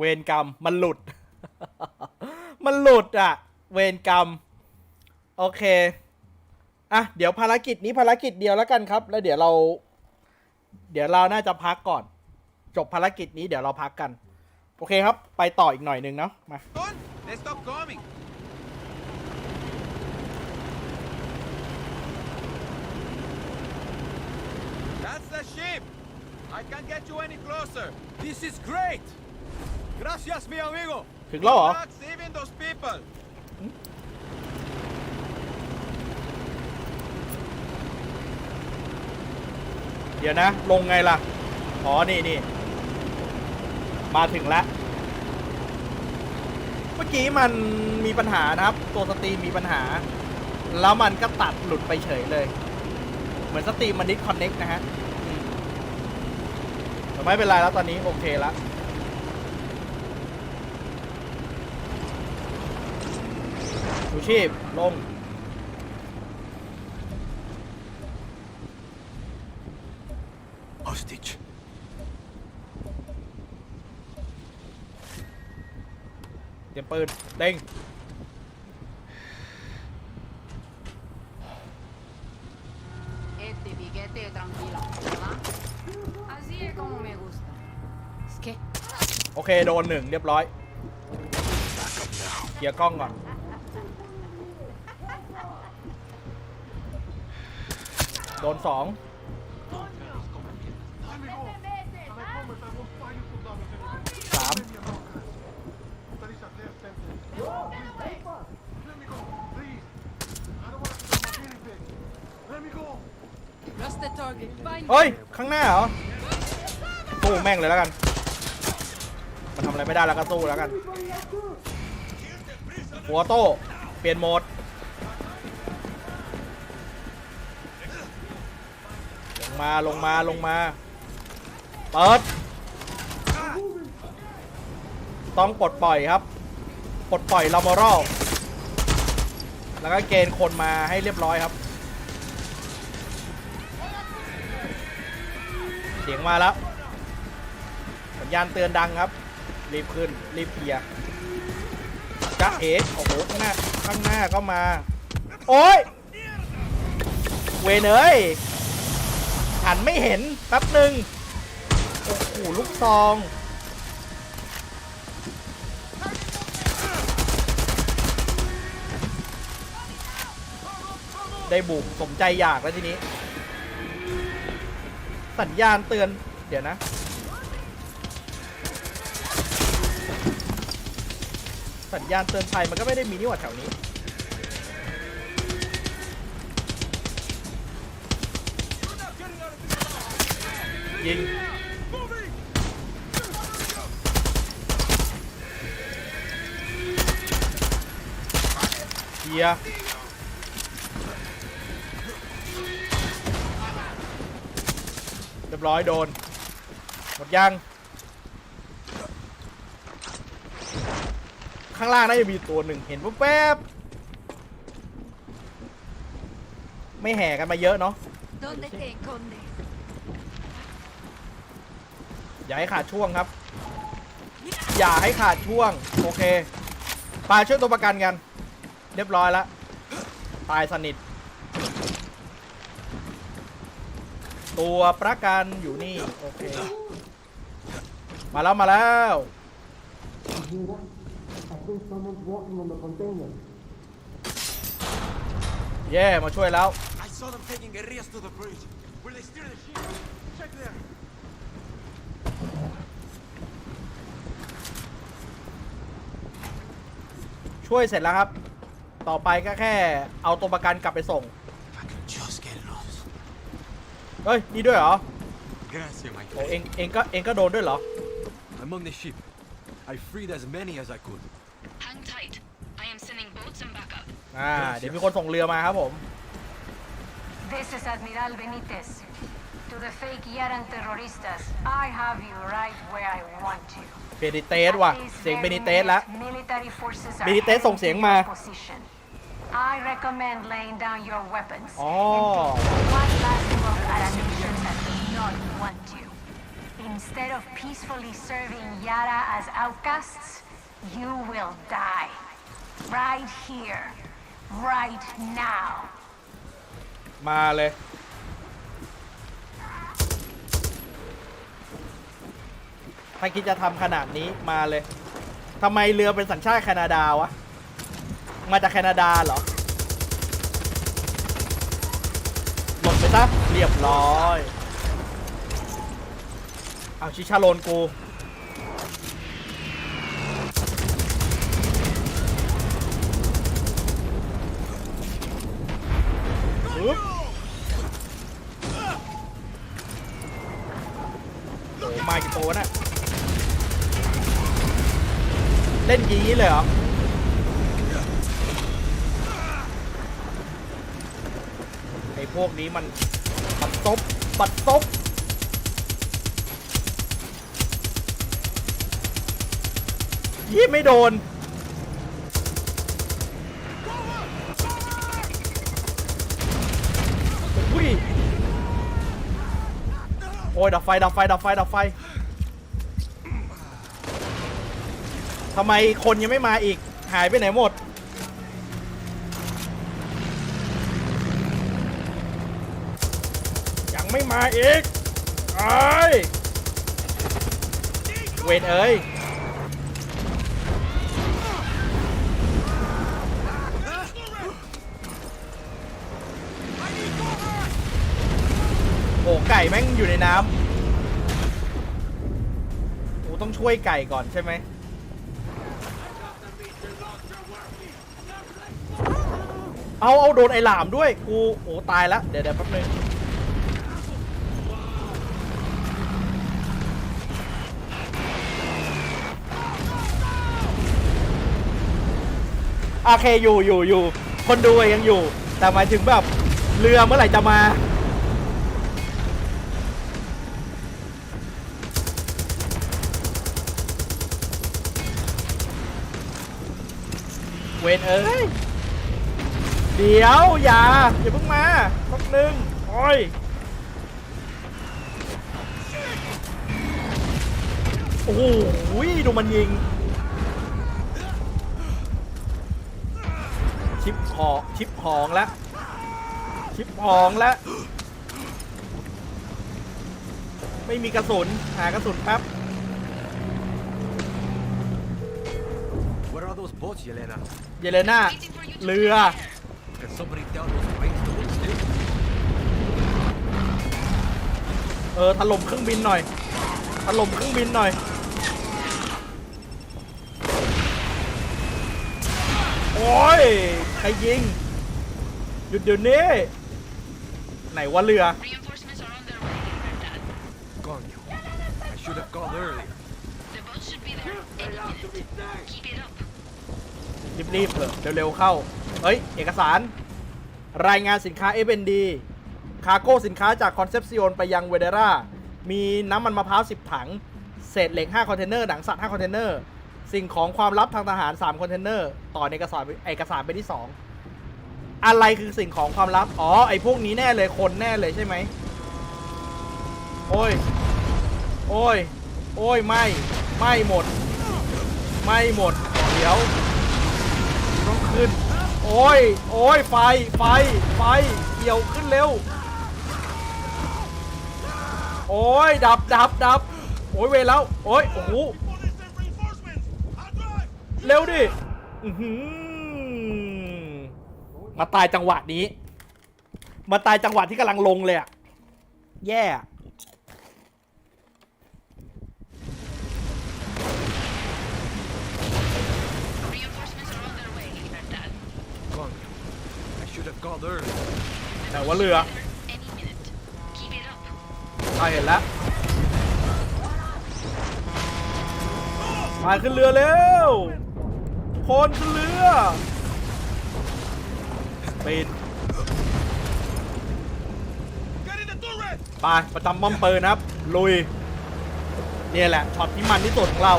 เวรกรรมมันหลุด มันหลุดอะเวรกรรม โอเค อะ เดี๋ยวภารกิจนี้ภารกิจเดียวแล้วกันครับ แล้วเดี๋ยวเรา เดี๋ยวเราน่าจะพักก่อน จบภารกิจนี้เดี๋ยวเราพักกัน โอเคครับ ไปต่ออีกหน่อยหนึงเนาะ มา On, let's stop coming. Gracias, mi amigo! ถึงแล้วเหรอ Good luck saving those people. เดี๋ยวนะ ลงไงล่ะ อ๋อ นี่นี่ มาถึงแล้ว เมื่อกี้มันมีปัญหานะครับ ตัวสตรีมมีปัญหา แล้วมันก็ตัดหลุดไปเฉยเลย เหมือนสตรีมมันดิสคอนเน็กนะฮะอืมแต่ไม่เป็นไรแล้วตอนนี้โอเคแล้ว ชูชีพ ลง Hostage. เตรียมปืนเด้ง Este piquete tranquila, ¿verdad? Así es como me gusta. Es que โอเค โดนหนึ่งเรียบร้อยเคลียร์กล้องก่อน โดนสองสาม lost the target. Find เฮ้ย ข้างหน้าเหรอสู้แม่งเลยแล้วกัน มันทำอะไรไม่ได้แล้วก็สู้แล้วกันหัวโต้ เปลี่ยนโหมด มาลงมาลงมา เปิด ต้องปลดปล่อยครับ ปลดปล่อยลามอรัลแล้วก็เกณฑ์คนมาให้เรียบร้อยครับ เสียงมาแล้ว สัญญาณเตือนดังครับ รีบขึ้น รีบเคลียร์จ้าเอ๋โอ้โหข้างหน้า ข้างหน้าก็มา โอ้ยเวเอ้ย หันไม่เห็นแป๊บหนึ่งโอ้โหลูกซองได้บุกสมใจอยากแล้วทีนี้ สัญญาณเตือน เดี๋ยวนะ สัญญาณเตือนภัยมันก็ไม่ได้มีนี่หว่าแถวนี้ ยิงเคลียร์เรียบร้อยโดน หมดยัง ข้างล่างน่าจะมีตัวหนึ่งเห็นปุ๊บแวบไม่แห่กันมาเยอะเนาะ ¿Dónde te escondes? อย่าให้ขาดช่วงครับ อย่าให้ขาดช่วง โอเคปลาช่วยตัวประกันกัน เรียบร้อยแล้วตายสนิท ตัวประกันอยู่นี่ โอเค มาแล้วมาแล้ว เย่มาช่วยแล้ว I saw them taking guerrillas to the bridge. Will they steer the ship? Check there. ช่วยเสร็จแล้วครับ ต่อไปก็แค่เอาตัวประกันกลับไปส่ง If I could just get lost. เฮ้ย นี่ด้วยเหรอ Gracias, my โอ้เองเองก็เองก็โดนด้วยเหรอ I'm on the ship. I freed as many as I could. Hang tight. I am sending boats and backup. อ่า เดี๋ยวมีคนส่งเรือมาครับผม This is Admiral Benitez. To the fake Yaran terroristas, I have you right where I want you. เบนิเตสว่ะ At this เสียงเบ very นิเตสแล้ว minute, Military forces are Benitez heading ส่งเสียง to มา your position. I recommend laying down your weapons Oh. and taking one last look at a nation that does not want you. In instead of peacefully serving Yara as outcasts, you will die. Right here. Right now. มาเลย ถ้าคิดจะทำขนาดนี้มาเลยทำไมเรือเป็นสัญชาติแคนาดาวะ มาจากแคนาดาเหรอ หลบไปซะเรียบร้อย เอาชิชาโลนกูปึ๊บโอ้มากี่ตัวน่ะ เล่นยี้เลยเหรอไอ้พวกนี้มันปัดซบปัดซบยี่ไม่โดนอุ้ยโอ้ยดับไฟดับไฟดับไฟดับไฟ ทำไมคนยังไม่มาอีก หายไปไหนหมด ยังไม่มาอีกไอ้ยเวทเอ้ย โอ้ไก่แม่งอยู่ในน้ำโอ้ต้องช่วยไก่ก่อนใช่ไหม เอาเอาโดนไอ้หลามด้วย กูโอ้ตายแล้วเดี๋ยวเดี๋ยวแป๊บนึงโอเคอยู่อยู่อยู่คนดูยังอยู่ แต่หมายถึงแบบเรือเมื่อไหร่จะมา เวนเอ้ย เดี๋ยวอย่าอย่าเพิ่งมาแป๊บนึงโอ้ยโอ้โหดูมันยิง ชิปหอชิปหองแล้วชิปหองแล้วไม่มีกระสุน หากระสุนแป๊บ What are those boats, Yelena? เยเลน่า Waiting for you to เรือ repair. Can somebody tell those planes to hold still? เออถล่มเครื่องบินหน่อยถล่มเครื่องบินหน่อยโอ้ยใครยิงหยุดเดี๋ยวนี้ไหนว่าเรือ Reinforcements are on their way, Verdad. Coño. I should have called earlier. The boat should be there any minute. Keep it up. รีบๆเถอะเร็วๆเข้า เฮ้ย เอกสาร รายงานสินค้า FND คาร์โก้สินค้าจากคอนเซปซิโอนไปยังเวเดรามีน้ำมันมะพร้าว 10 ถัง เศษเหล็ก 5 คอนเทนเนอร์ หนังสัตว์ 5 คอนเทนเนอร์ สิ่งของความลับทางทหาร 3 คอนเทนเนอร์ ต่อในเอกสารเอกสารเป็นที่ 2 อะไรคือสิ่งของความลับ อ๋อ ไอ้พวกนี้แน่เลย คนแน่เลยใช่ไหม โอ้ย โอ้ย โอ้ย ไม่ ไม่หมด ไม่หมด เดี๋ยว ต้องขึ้น โอ้ย โอ้ย ไฟ ไฟ ไฟ เกี่ยวขึ้นเร็ว โอ้ย ดับ ดับ ดับ โอ้ย เวแล้ว โอ้ย โอ้โห เร็วดิมาตายจังหวะนี้ มาตายจังหวะที่กำลังลงเลยอะแย่อะ Reinforcements are on their way, Verdad. Coño. I should have called earlier. ไหนว่าเรือ There any minute. Keep it up. อ่าเห็นแล้วมาขึ้นเรือเร็วคนขึ้นเรือปีน Get in the turret! ไปประจำป้อมปืนครับ ลุย เนี่ยแหละช็อตที่มันที่สุดของเรา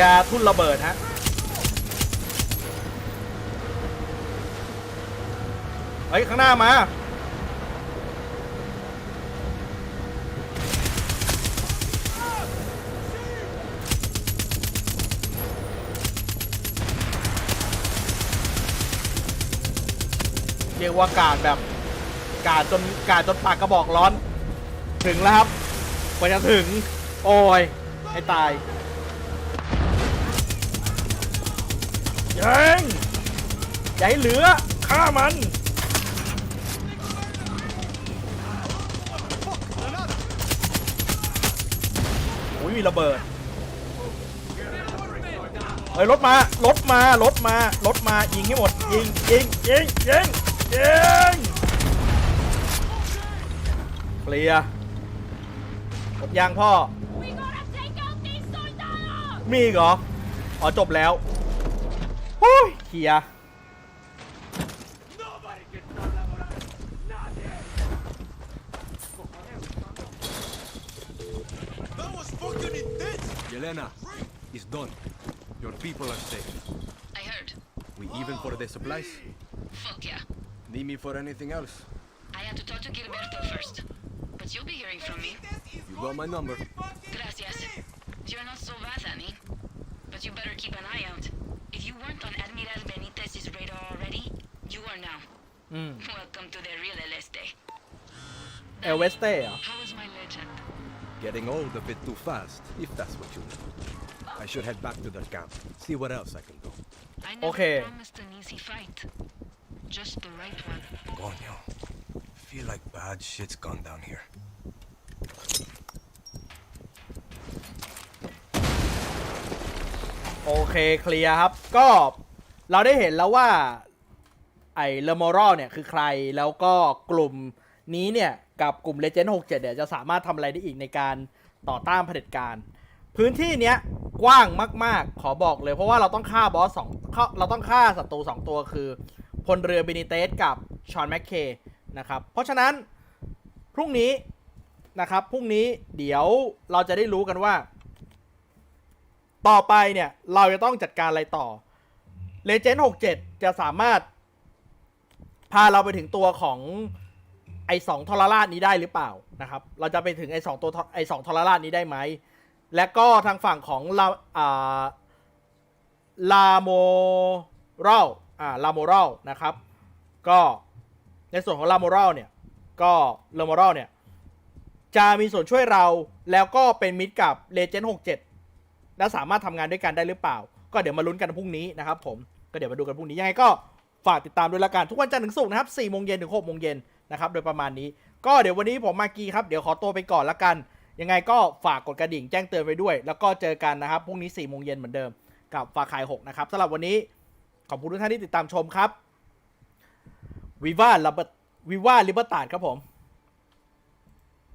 ยร์ทุ่นระเบิดฮะเฮ้ยข้างหน้ามา เรียกว่ากาดแบบกาดจนกาดจนปากกระบอกร้อน ถึงแล้วครับกว่าจะถึง โอ้ย ให้ตาย ยิงอย่าให้เหลือฆ่ามันอุ้ยมีระเบิดเฮ้ยรถมารถมารถมารถมายิงให้หมดยิงยิงยิงยิงยิงเคลียร์หมดยางพ่อ We gotta take out these soldados! มีอีกเหรอ อ๋อจบแล้วโ อ้ยเคลียร์ That was fucking intense! Yelena, it's done. Your people are safe. I heard. We even for the supplies? Fuck yeah. Need me for anything else? I had to talk to Gilberto first. But you'll be hearing from me. You got my number. Gracias. You're not so bad, Annie. But you better keep an eye out. weren't on Admiral Benitez's radar already, you are now. Mm. Welcome to the real El Este. El Este, yeah. How is my legend? Getting old a bit too fast, if that's what you mean. I should head back to the camp, see what else I can do. I never okay. promised an easy fight. Just the right one. Coño. Feel like bad shit's gone down here. โอเคเคลียร์ครับ ก็เราได้เห็นแล้วว่า ไอ้เลมอรัลเนี่ยคือใครแล้วก็กลุ่มนี้เนี่ย กับกลุ่ม Legend 67เนี่ยจะสามารถทำอะไรได้อีกในการต่อต้านเผด็จการ พื้นที่เนี้ยกว้างมากๆ ขอบอกเลยเพราะว่าเราต้องฆ่าบอสสองเขาเราต้องฆ่าศัตรูสองตัวคือพลเรือเบนิเตสกับชอนแมคเคนะครับ เพราะฉะนั้นพรุ่งนี้นะครับพรุ่งนี้เดี๋ยวเราจะได้รู้กันว่า ต่อไปเนี่ยเราจะต้องจัดการอะไรต่อ Legend 67จะสามารถ พาเราไปถึงตัวของไอสองทรราชนี้ได้หรือเปล่านะครับ เราจะไปถึงไอสองตัวไอสองทรราชนี้ได้ไหม และก็ทางฝั่งของลาอ่าลาโมรัลอ่าลาโมรัลนะครับ ก็ในส่วนของลาโมรัลเนี่ยก็ลาโมรัลเนี่ยจะมีส่วนช่วยเราแล้วก็เป็นมิตรกับ Legend 67 และสามารถทำงานด้วยกันได้หรือเปล่า ก็เดี๋ยวมาลุ้นกันพรุ่งนี้นะครับผมก็เดี๋ยวมาดูกันพรุ่งนี้ยังไงก็ฝากติดตามด้วยละกันทุกวันจันทร์ถึงศุกร์นะครับ4โมงเย็นถึง6โมงเย็นนะครับโดยประมาณนี้ ก็เดี๋ยววันนี้ผมมากีครับเดี๋ยวขอตัวไปก่อนละกัน ยังไงก็ฝากกดกระดิ่งแจ้งเตือนไว้ด้วย แล้วก็เจอกันนะครับพรุ่งนี้4โมงเย็นเหมือนเดิมกับฝากขาย6นะครับสำหรับวันนี้ขอบคุณทุกท่านที่ติดตามชมครับวิว่าลิเบวิว่าลิเบอร์ตาดครับผม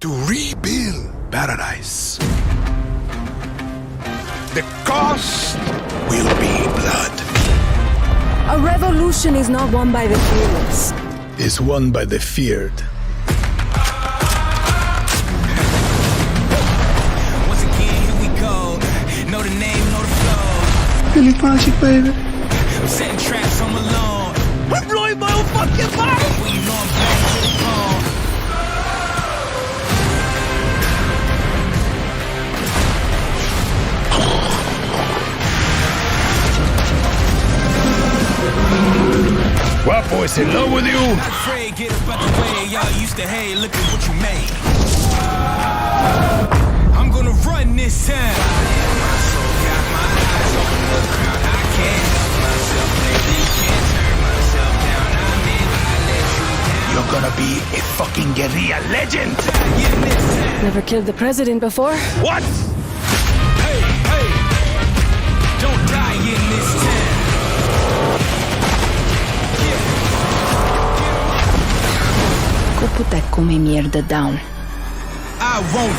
to rebuild paradise. The cost will be blood. A revolution is not won by the fearless. It's won by the feared. Once again, here we go. Know the name, know the flow. Billy Magic, baby. I'm setting traps on my lawn. I'm blowing my own fucking mind. Wapo's in love with you. Afraid, get up out the way. Y'all used to hate. Look at what you made. I'm gonna run this time. You're gonna be a fucking guerrilla legend! Never killed the president before? What? Go put that come mierda down. I won't